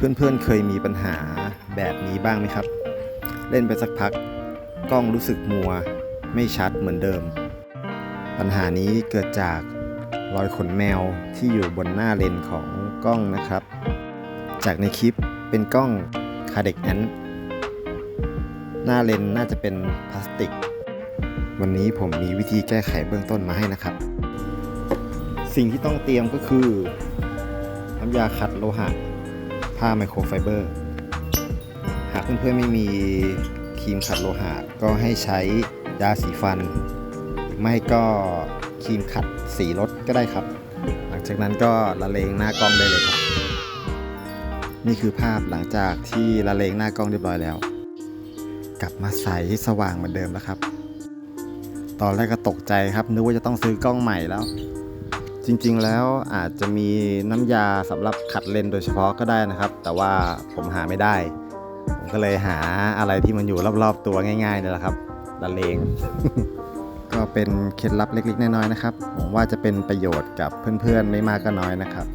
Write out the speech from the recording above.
เพื่อนๆเคยมีปัญหาแบบนี้บ้างไหมครับ เล่นไปสักพัก กล้องรู้สึกมัว ไม่ชัดเหมือนเดิม ปัญหานี้เกิดจากรอยขนแมวที่อยู่บนหน้าเลนของกล้องนะครับ จากในคลิปเป็นกล้องคาเด็กแอนหน้าเลนน่าจะเป็นพลาสติก วันนี้ผมมีวิธีแก้ไขเบื้องต้นมาให้นะครับ สิ่งที่ต้องเตรียมก็คือน้ำยาขัดโลหะ ผ้าไมโครไฟเบอร์ หากเพื่อนๆไม่มีครีมขัดโลหะก็ให้ใช้ยาสีฟัน ไม่ก็ครีมขัดสีรถก็ได้ครับ หลังจากนั้นก็ละเลงหน้ากล้องได้เลยครับ นี่คือภาพหลังจากที่ละเลงหน้ากล้องเรียบร้อยแล้ว กลับมาใสสว่างเหมือนเดิมแล้วครับ ตอนแรกก็ตกใจครับนึกว่าจะต้องซื้อกล้องใหม่แล้ว จริงๆแล้วอาจจะมีน้ำยาสำหรับขัดเลนโดยเฉพาะก็ได้นะครับ แต่ว่าผมหาไม่ได้ ผมก็เลยหาอะไรที่มันอยู่รอบๆตัวง่ายๆนี่แหละครับละเลง ก็เป็นเคล็ดลับเล็กๆน้อยๆนะครับผมว่าจะเป็นประโยชน์กับเพื่อนๆไม่มากก็น้อยนะครับ